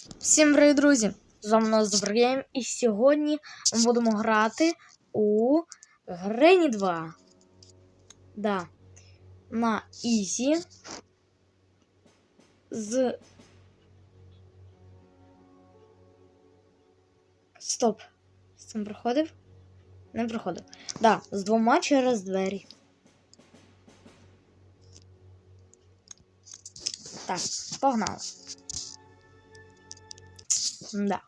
Всім привіт, друзі! З вами Зброєм, і сьогодні ми будемо грати у Грені 2. Да. На Ізі. З. Стоп. З цим проходив? Не проходив. Да, з двома через двері. Так, погнали. Да.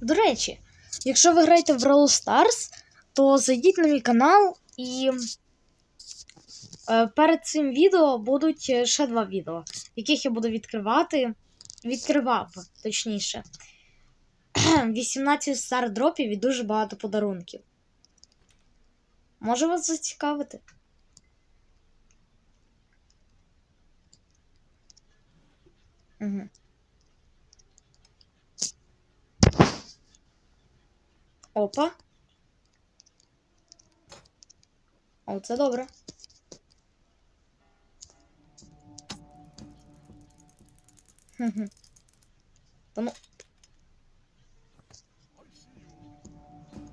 До речі, якщо ви граєте в Brawl Stars, то зайдіть на мій канал і е, перед цим відео будуть ще два відео, яких я буду відкривати. Відкривав, точніше. 18 стар дропів і дуже багато подарунків. Може вас зацікавити? Угу. Опа. О, це добре. Хм-хм. Та ну.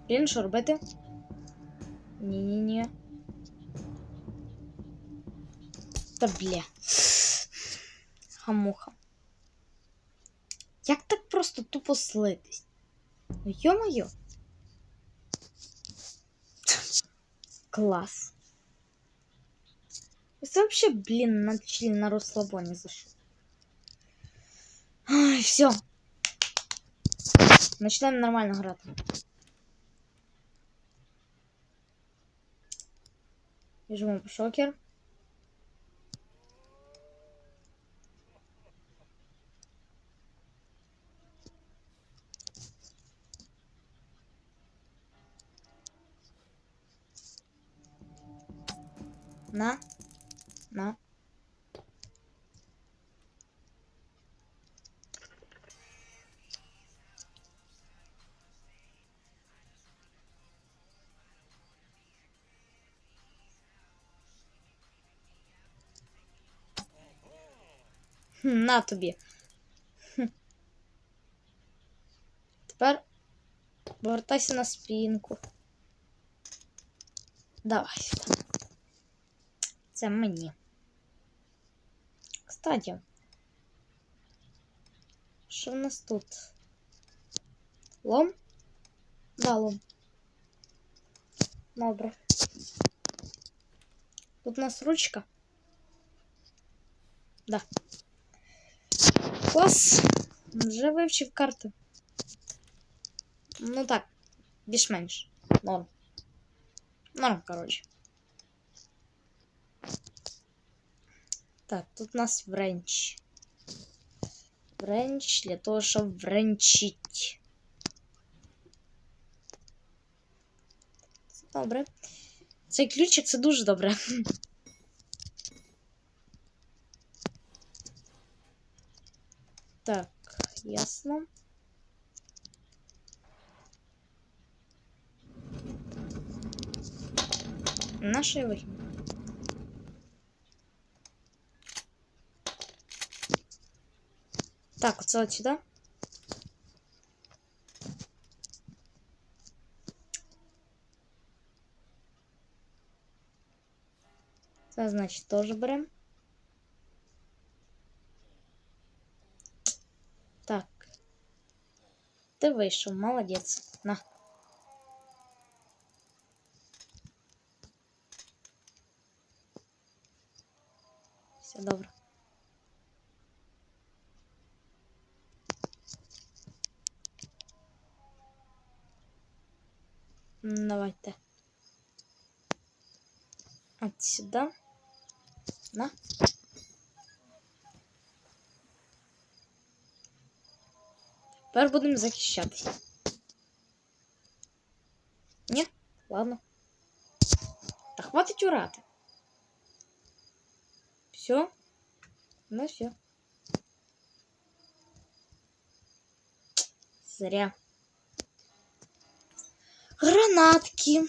Блін, що робити? Ні-ні-ні. Та бля. Хамуха. Як так просто тупо слитись? Ну, Йо-моє. Класс. Это вообще, блин, начали на расслабоне зашел. Ай, все. Начинаем нормально играть. По шокер. На. На. Хм, На тобі. Хм. Тепер повертайся на спинку. Давай сюди. Це мені. Кстати, що в нас тут? Лом? Да, лом. Добре. Тут у нас ручка. Да. Клас. Вже вивчив карту. Ну так, більш-менш. Норм. Норм, коротше. Так, тут у нас вренч. Вренч для того, щоб вренчить. Добре. Цей ключик це дуже добре. Так, ясно. Наші вихід. Так, оце от сюди. Це значить теж беремо. Так. Ти вийшов, молодець. На. Все добре. М, Давайте. От сюда. На. Тепер будемо захищатися. Ні? Ладно. Та хватить урати. Все? Ну все. Зря. гранатки.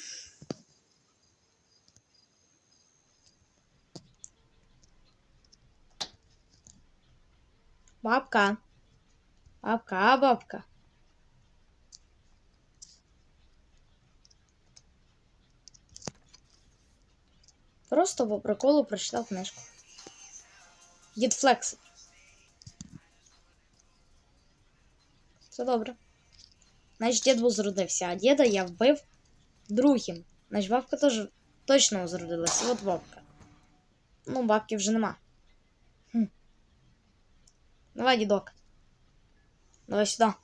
Бабка. Бабка, бабка. Просто по приколу прочитав книжку. Дід Все добре. Значить, дід возродився, а діда я вбив другим. Значить, бабка теж точно возродилася. От бабка. Ну, бабки вже нема. Хм. Давай, дедок. Давай сюда.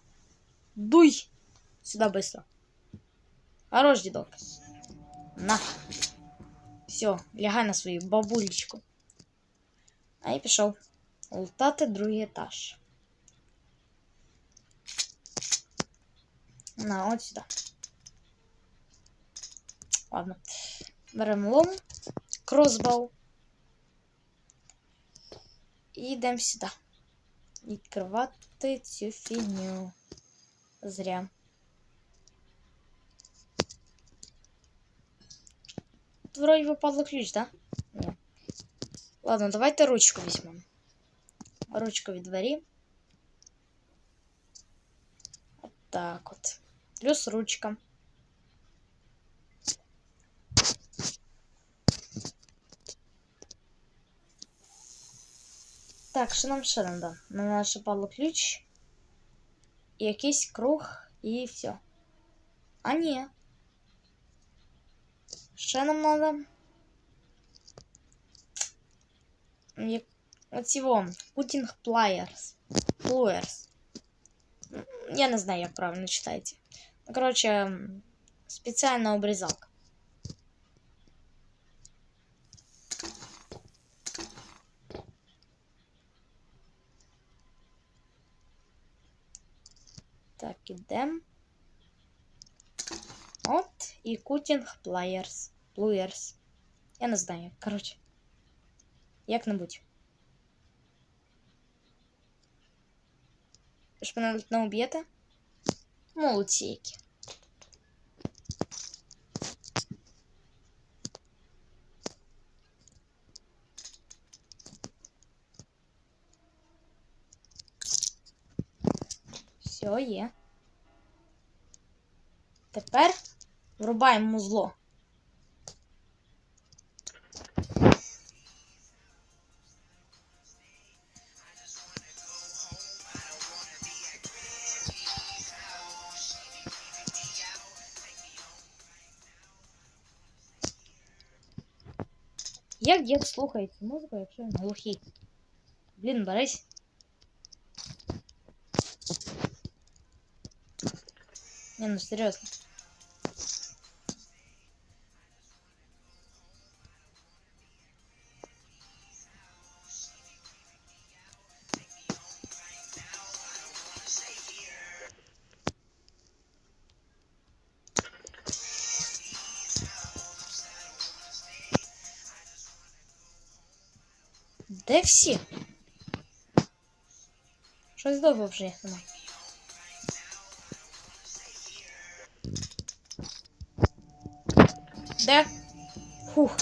Дуй! Сюда быстро. Хорош, дедок. На. Все, лягай на свою бабулечку. А я пішов. Лутати другий етаж. На, от сюди. Ладно. Беремо лом, кросбау. І йдемо сюди. Відкривати цю фігню. Зря. Тут вроде выпал ключ, да? Ні. Ладно, давайте ручку візьмемо. Ручку від двері. От так от. Плюс ручка. Так, що нам ще надо? Нам надо ще падло ключ. І якийсь круг, і все. А ні. Ще нам надо. Як... Оці во. Putting pliers. Pliers. Я не знаю, як правильно читається. Ну, коротше, спеціальна обрізалка. Так, ідемо. От і Cutting Pliers. Pliers. Я не знаю, коротше. Як-небудь. Ви ж мене навіть не уб'єте? Молодці які. Все є. Тепер врубаємо музло. Як дід слухає цю музику, якщо він глухий? Блін, берись. Не, ну серьезно. Де всі? Щось довго вже їх немає. Де? Фух.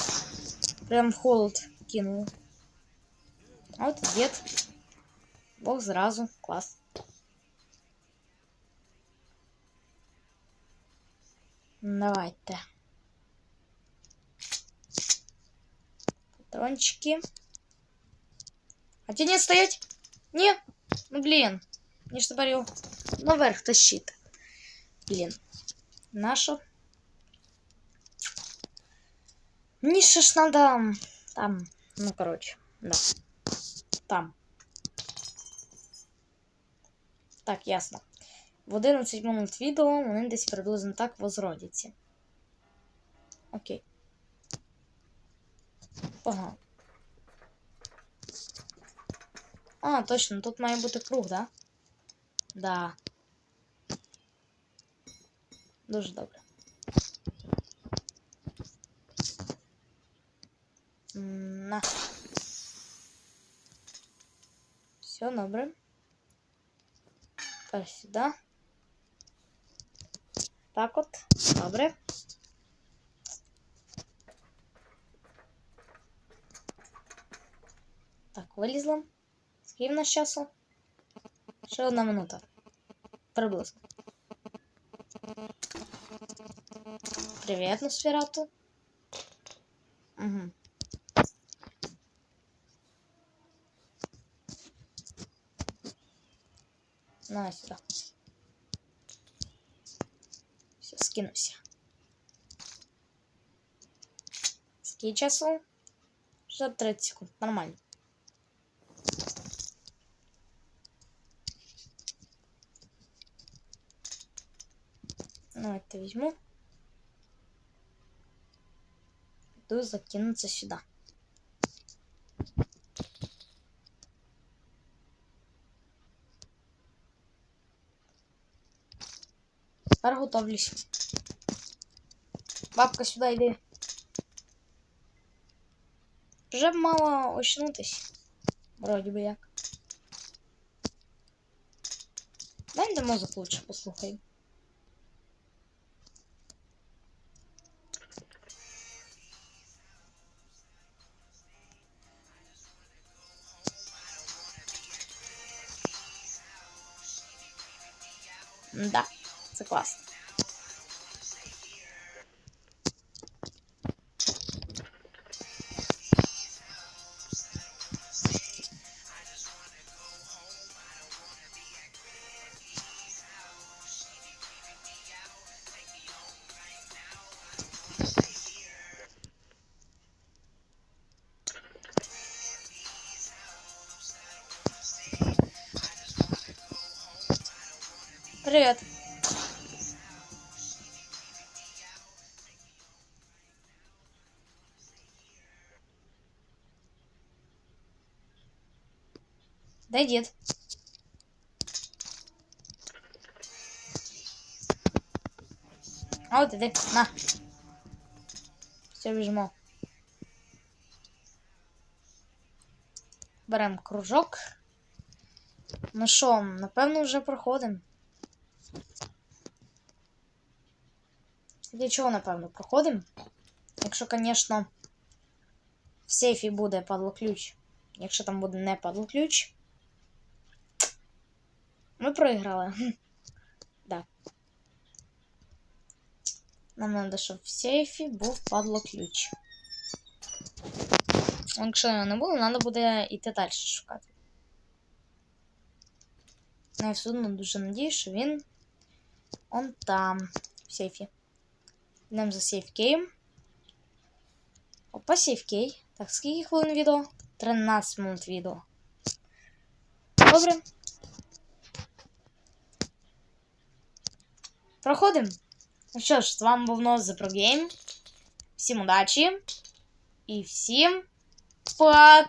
Прям в холод кинув. А от і дід. Бог зразу. Клас. Давайте. Патрончики. А тебе не стоять? Не? Ну блин. Не говорил. Наверх тащит. Блин. Наша. Ниша ж надо там. Ну, короче, да. Там. Так, ясно. В 11 момент відео вони десь приблизно так возродяться. Окей. Погнали. А, точно, тут має бути круг, да? Да. Дуже добре. На. Все, добре. Тепер сюди. Так от. Добре. Так, вилізла. В нас часу? Ще одна минута. Приблизно. Привет, Носферату. Угу. На сюда. Все, скинуся. Скільки часу? 60 секунд. Нормально. Ну, это возьму. Иду закинуться сюда. Тепер готовлюсь. Бабка сюда йди. Вже б мало очнутись. Вроді би як. Дай де музику лучше послухай. Да, це класно. Привет. Дай дед. А вот иди, на. Все біжимо. Беремо кружок. Ну що, напевно, вже проходимо. Для чого, напевно, проходимо? Якщо, звісно, в сейфі буде падло-ключ. Якщо там буде не падло-ключ. Ми проіграли. Да. Нам треба, щоб в сейфі був падло-ключ. Якщо його не буде, треба буде йти далі шукати. Ну, я все одно дуже надіюсь, що він он там, в сейфі. Йдемо за сейфкеєм. Опа, сейфкей. Так, скільки хвилин відео? 13 минут відео. Добре. Проходимо. Ну що ж, з вами був The Pro Game. Всім удачі. І всім пока!